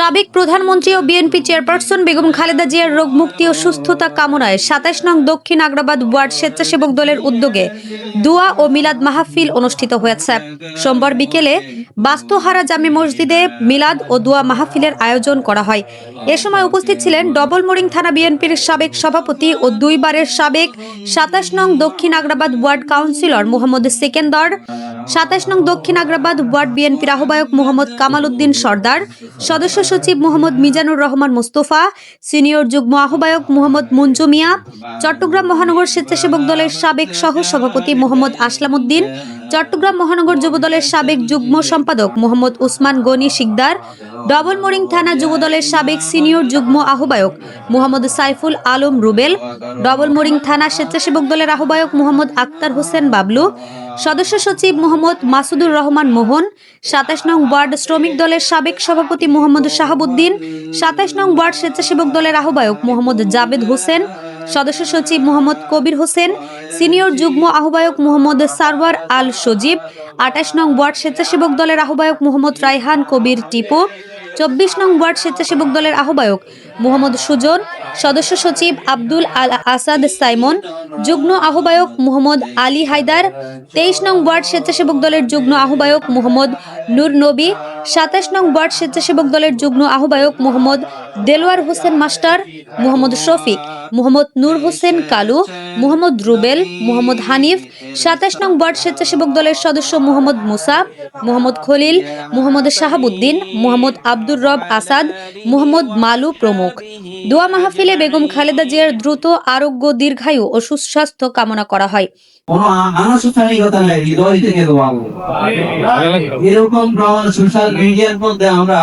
সাবেক প্রধানমন্ত্রী ও বিএনপি চেয়ারপারসন বেগম খালেদা জিয়ার রোগ মুক্তি ও সুস্থতা কামনায় সাতাশ নং দক্ষিণ আগ্রাবাদ ওয়ার্ড স্বেচ্ছাসেবক দলের উদ্যোগে দোয়া ও মিলাদ মাহফিল অনুষ্ঠিত হয়েছে। সোমবার বিকেলে বাস্তুহারা জামে মসজিদে মিলাদ ও দোয়া মাহফিলের আয়োজন করা হয়। এ সময় উপস্থিত ছিলেন ডবল মোরিং থানা বিএনপির সাবেক সভাপতি ও দুইবারের সাবেক সাতাশ নং দক্ষিণ আগ্রাবাদ ওয়ার্ড কাউন্সিলর মোহাম্মদ সেকেন্দার সাতাশ নং দক্ষিণ আগ্রাবাদ ওয়ার্ড বিএনপির আহ্বায়ক মোহাম্মদ কামাল উদ্দিন সর্দার, সদস্য সচিব মোহাম্মদ মিজানুর রহমান মোস্তফা, সিনিয়র যুগ্ম আহ্বায়ক মোহাম্মদ মঞ্জু মিয়া, চট্টগ্রাম মহানগর স্বেচ্ছাসেবক দলের সাবেক সহ সভাপতি মোহাম্মদ আসলাম উদ্দিন চট্টগ্রাম মহানগর যুব দলের সাবেক যুগ্ম সম্পাদক মোহাম্মদ উসমান গনি শিকদার, ডবল মোরিং থানা যুব দলের সাবেক সিনিয়র যুগ্ম আহ্বায়ক মোহাম্মদ সাইফুল আলম রুবেল, ডবল মোরিং থানা স্বেচ্ছাসেবক দলের আহ্বায়ক মোহাম্মদ আক্তার হোসেন বাবলু, সদস্য সচিব মোহাম্মদ মাসুদুর রহমান মোহন, সাতাশ নং ওয়ার্ড শ্রমিক দলের সাবেক সভাপতি মোহাম্মদ শাহাবুদ্দিন, সাতাশ নং ওয়ার্ড স্বেচ্ছাসেবক দলের আহ্বায়ক মোহাম্মদ জাবেদ হোসেন, সদস্য সচিব মোহাম্মদ কবির হোসেন সিনিয়র যুগ্ম আহ্বায়ক মোহাম্মদ সারওয়ার আল সজীব, আঠাশ নং ওয়ার্ড স্বেচ্ছাসেবক দলের আহ্বায়ক মোহাম্মদ রায়হান কবির টিপু, চব্বিশ নং ওয়ার্ড স্বেচ্ছাসেবক দলের আহ্বায়ক মোহাম্মদ সুজন, সদস্য সচিব আব্দুল আল আসাদ সাইমন, যুগ্ম আহ্বায়ক মোহাম্মদ আলী হায়দার, তেইশ নং ওয়ার্ড স্বেচ্ছাসেবক দলের যুগ্ম আহ্বায়ক মোহাম্মদ নূর নবী, সাতাশ নং ওয়ার্ড স্বেচ্ছাসেবক দলের যুগ্ম আহ্বায়ক মোহাম্মদ দেলোয়ার হোসেন মাস্টার, মোহাম্মদ শফিক। মোহাম্মদ নূর হোসেন কালু মোহাম্মদ রুবেল মোহাম্মদ হানিফ সাতাশ নং ওয়ার্ড স্বেচ্ছাসেবক দলের সদস্য মোহাম্মদ মুসা মোহাম্মদ খলিল মোহাম্মদ শাহাবুদ্দিন মোহাম্মদ আব্দুর রব আসাদ মোহাম্মদ মালু প্রমুখ। দোয়া মাহফিলে বেগম খালেদা জিয়ার দ্রুত আরোগ্য দীর্ঘায়ু ও সুস্বাস্থ্য কামনা করা হয়। কোনো আনুষ্ঠানিকতা নেই হৃদয় থেকে দোয়াবো এরকম সোশ্যাল মিডিয়ার মধ্যে আমরা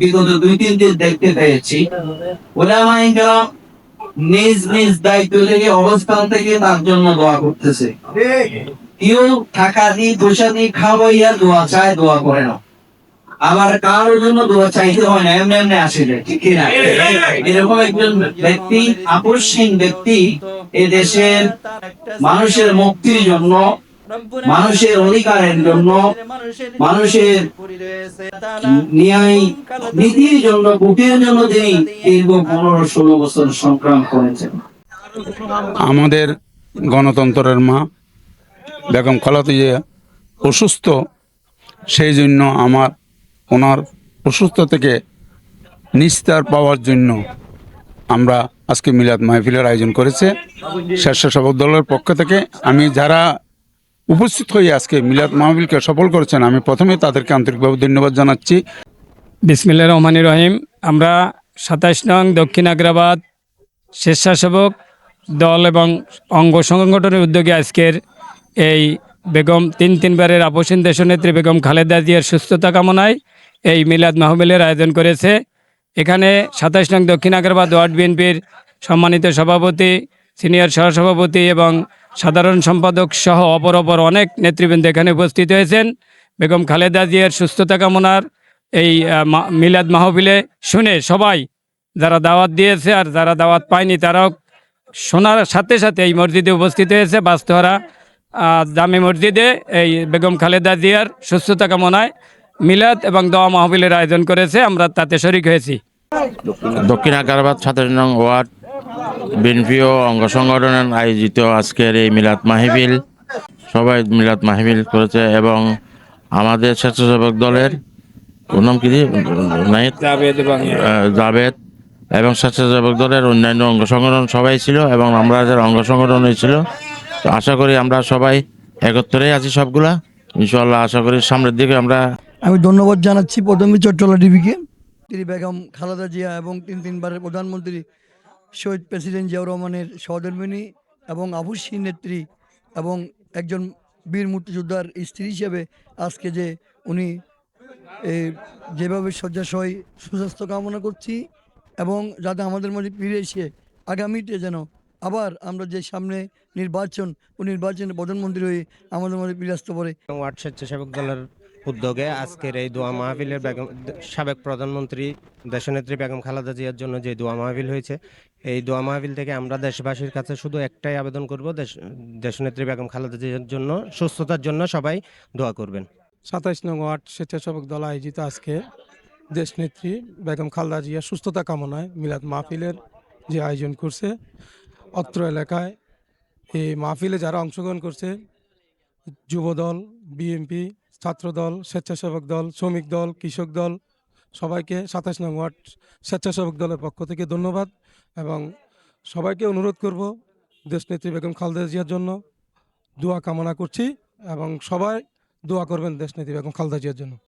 বিগত দুই তিন দিন দেখতে পেয়েছি। ওলামাই নিজ নিজ দায়িত্ব থেকে অবস্থান থেকে তার জন্য দোয়া করতেছে। কেউ টাকা দিয়ে পয়সা দিয়ে খাওয়াইয়া দোয়া চায় দোয়া করে না। আবার কারোর জন্য দোয়া চাইতে হয় না এমনি এমনি আসলে ঠিক না? এরকম একজন ব্যক্তি আপসহীন ব্যক্তি এ দেশের মানুষের মুক্তির জন্য মানুষের অধিকারের জন্য, মানুষের ন্যায় নীতির জন্য ভোটের জন্য তিনি দীর্ঘ পনেরো ষোলো বছর সংগ্রাম করেছেন। আমাদের গণতন্ত্রের মা বেগম খালাতে জিয়া অসুস্থ, সেই জন্য আমার, ওনার অসুস্থ থেকে নিস্তার পাওয়ার জন্য আমরা আজকে মিলাদ মাহফিলের আয়োজন করেছে। স্বেচ্ছাসেবক দলের পক্ষ থেকে আমি যারা উপস্থিত হয়ে আজকে মিলাদ মাহবিলকে সফল করেছেন। আমি প্রথমে তাদেরকে আন্তরিকভাবে ধন্যবাদ জানাচ্ছি। বিসমিল্লা রহমান রহিম। আমরা সাতাশ নং দক্ষিণ আগ্রাবাদ স্বেচ্ছাসেবক দল এবং অঙ্গ সংগঠনের উদ্যোগে আজকের এই বেগম তিন তিনবারের আপসীন দেশনেত্রী বেগম খালেদা জিয়ার সুস্থতা কামনায় এই মিলাদ মাহবিলের আয়োজন করেছে। এখানে সাতাশ নং দক্ষিণ আগ্রাবাদ ওয়ার্ড বিএনপির সম্মানিত সভাপতি, সিনিয়র সহসভাপতি এবং সাধারণ সম্পাদক সহ অপর অপর অনেক নেতৃবৃন্দ এখানে উপস্থিত হয়েছেন। বেগম খালেদা জিয়ার সুস্থতা কামনার এই মিলাদ মাহফিলে শুনে সবাই যারা দাওয়াত দিয়েছে আর যারা দাওয়াত পায়নি তারাও শোনার সাথে সাথে এই মসজিদে উপস্থিত হয়েছে। বাস্তহারা জামে মসজিদে এই বেগম খালেদা জিয়ার সুস্থতা কামনায় মিলাদ এবং দোয়া মাহফিলের আয়োজন করেছে। আমরা তাতে শরিক হয়েছি। দক্ষিণ আগ্রাবাদ নং ওয়ার্ড বিএনপি ও অঙ্গ সংগঠনের আয়োজিত আজকের এই মিলাদ মাহফিল সবাই মিলাদ মাহিবিল করেছে এবং আমাদের স্বেচ্ছাসেবক দলের নাম কি? জাভেদ এবং স্বেচ্ছাসেবক দলের অন্যান্য অঙ্গ সংগঠন সবাই ছিল এবং আমরা যারা অঙ্গ সংগঠন হয়েছিল তো আশা করি আমরা সবাই একত্রেই আছি সবগুলা। ইনশাল্লাহ আশা করি সামনের দিকে আমরা আমি ধন্যবাদ জানাচ্ছি প্রথমে চট্টলা ডিবিকে তিনি বেগম খালেদা জিয়া এবং তিন তিনবারের প্রধানমন্ত্রী। শহীদ প্রেসিডেন্ট জিয়াউর রহমানের সহধর্মিনী এবং আবুসী নেত্রী এবং একজন বীর মুক্তিযোদ্ধার স্ত্রী হিসেবে আজকে যে উনি যেভাবে শয্যাশয়, সুস্বাস্থ্য কামনা করছি এবং যাতে আমাদের মধ্যে ফিরে এসে আগামীতে যেন আবার আমরা যে সামনে নির্বাচন ও নির্বাচনে প্রধানমন্ত্রী হয়ে আমাদের মধ্যে ফিরে আসতে পারে। ওয়ার্ড স্বেচ্ছাসেবক দলের উদ্যোগে আজকের এই দোয়া মাহফিলের বেগম সাবেক প্রধানমন্ত্রী দেশনেত্রী বেগম খালেদা জিয়ার জন্য যে দোয়া মাহফিল হয়েছে, এই দোয়া মাহফিল থেকে আমরা দেশবাসীর কাছে শুধু একটাই আবেদন করব, দেশ দেশনেত্রী বেগম খালেদা জিয়ার জন্য, সুস্থতার জন্য সবাই দোয়া করবেন। সাতাইশ নং ওয়ার্ড স্বেচ্ছাসেবক দল আয়োজিত আজকে দেশনেত্রী বেগম খালদা জিয়া সুস্থতা কামনায় মিলাদ মাহফিলের যে আয়োজন করছে, অত্র এলাকায় এই মাহফিলে যারা অংশগ্রহণ করছে, যুবদল বিএনপি ছাত্রদল, স্বেচ্ছাসেবক দল, শ্রমিক দল, কৃষক দল, সবাইকে সাতাশ নং ওয়ার্ড স্বেচ্ছাসেবক দলের পক্ষ থেকে ধন্যবাদ এবং সবাইকে অনুরোধ করব দেশনেত্রী বেগম খালদা জিয়ার জন্য দোয়া কামনা করছি এবং সবাই দোয়া করবেন দেশনেত্রী বেগম খালদা জিয়ার জন্য।